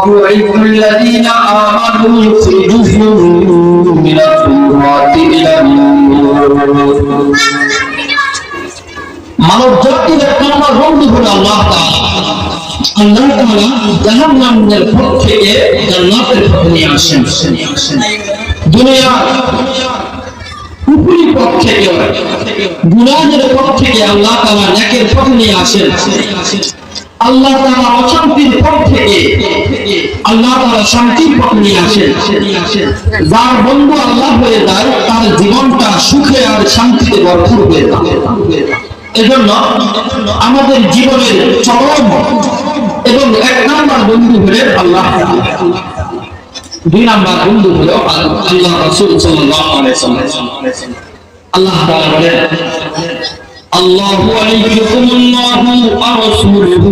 يعز الذين آمنوا يخرجهم من الظلمات إلى النور মানব জাতির এক নম্বর বন্ধু হলো আল্লাহ তাআলা। আল্লাহ তাআলা জাহান্নামের পথ থেকে জান্নাতের পথে নিয়ে আসেন দুনিয়ার উপরি পথ থেকে গুনাহের পথ থেকে আল্লাহ তাআলা নেকের পথে নিয়ে আসেন আল্লাহ তাআলা অশান্তির পথ থেকে আল্লাহ তাআলা শান্তির পথ নিয়ে আসেন যার বন্ধু আল্লাহ হয়ে যায়, তার জীবনটা সুখে আর শান্তিতে ভরপুর হয়ে যায় এজন্য আমাদের জীবনের চরম এবং এক নাম্বার বন্ধু হলেন আল্লাহ। দুই নাম্বার বন্ধু হলো আল্লাহ আলাইহি আল্লাহ আল্লাহু ওয়া রাসূলুহু।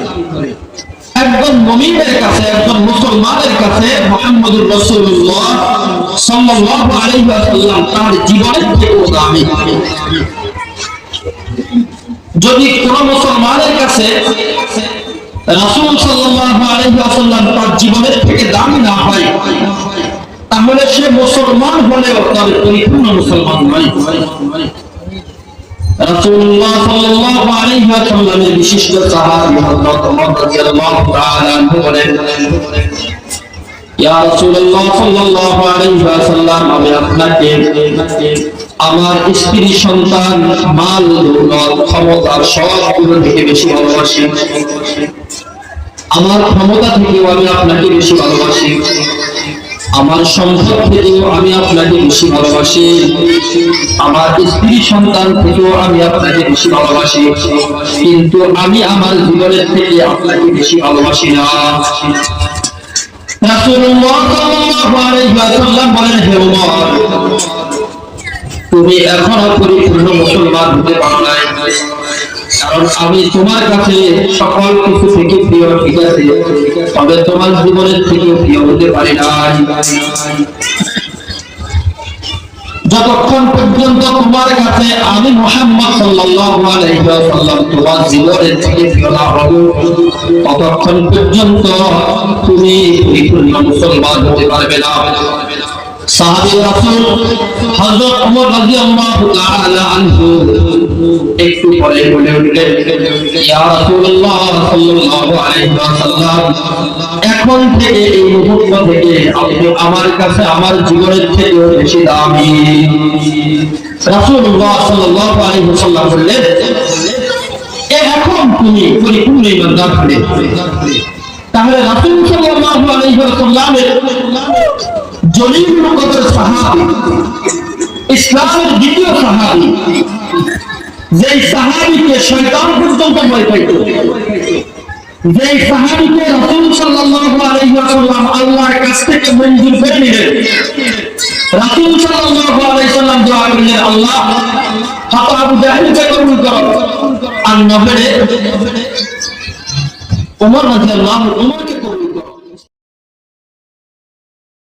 একজন মুমিনের কাছে, একজন মুসলমানের কাছে মুহাম্মদুর রাসূলুল্লাহ সাল্লাল্লাহু আলাইহি ওয়াসাল্লাম তার জীবনের থেকেও দামি যদি কোন মুসলমানের কাছে রাসূল সাল্লাল্লাহু আলাইহি ওয়াসাল্লাম তার জীবনের থেকে দামি না হয়, তাহলে সে মুসলমান হলেও তার পরিপূর্ণ মুসলমান নয়। আমার স্ত্রী, সন্তান, মাল, দৌলত ক্ষমতার সবগুলো থেকে বেশি ভালোবাসি। আমার ক্ষমতা থেকেও আমি আপনাকে বেশি ভালোবাসি। আমার সম্পদ থেকেও আমি আপনাকে বেশি ভালোবাসি। আমার স্ত্রী সন্তান থেকেও আমি আপনাকে বেশি ভালোবাসি। কিন্তু আমি আমার জীবনের থেকে আপনাকে বেশি ভালোবাসি না। তুমি এখনও পরিপূর্ণ মুসলমান হতে পারো নাই। আমি তোমার কাছে সকল কিছু থেকে প্রিয় ঠিক আছে? তবে তোমার জীবনের থেকে প্রিয় হতে পারি নাই যতক্ষণ পর্যন্ত তোমার কাছে আমি মোহাম্মদ সাল্লাল্লাহু আলাইহি তোমার জীবনের থেকে প্রিয় না ততক্ষণ পর্যন্ত তুমি পরিপূর্ণ মুসলমান হতে পারবে না। সাহাবী রাসূল হযরত ওমর রাদিয়াল্লাহু তাআলা আনহু একটু বলে উঠলেন, ইয়া রাসূলুল্লাহ সাল্লাল্লাহু আলাইহি এখন থেকে এই মুহূর্ত থেকে আপনি আমার কাছে, আমার জীবনের থেকেও বেশি দামি। রাসূলুল্লাহ সাল্লাল্লাহু আলাইহি বললেন এখন তুমি পরিপূর্ণ ইমানদার হলে। তাহলে রাসূল সাল্লাল্লাহু আলাইহি ওয়াসাল্লামের জলিলুল কদর সাহাবী। ইসলামের দ্বিতীয় সাহাবী। যেই সাহাবীকে শয়তান পর্যন্ত ভয় পাইত। যেই সাহাবীকে রাসূল সাল্লাল্লাহু আলাইহি ওয়াসাল্লাম আল্লাহর কাছ থেকে মঞ্জুর করে রাসূল সাল্লাল্লাহু আলাইহি ওয়াসাল্লাম দোয়া করলেন, আল্লাহ, হাত আবু জাহেলকে কবুল করো। আর নবরে ওমর রাদিয়াল্লাহু ওমরকে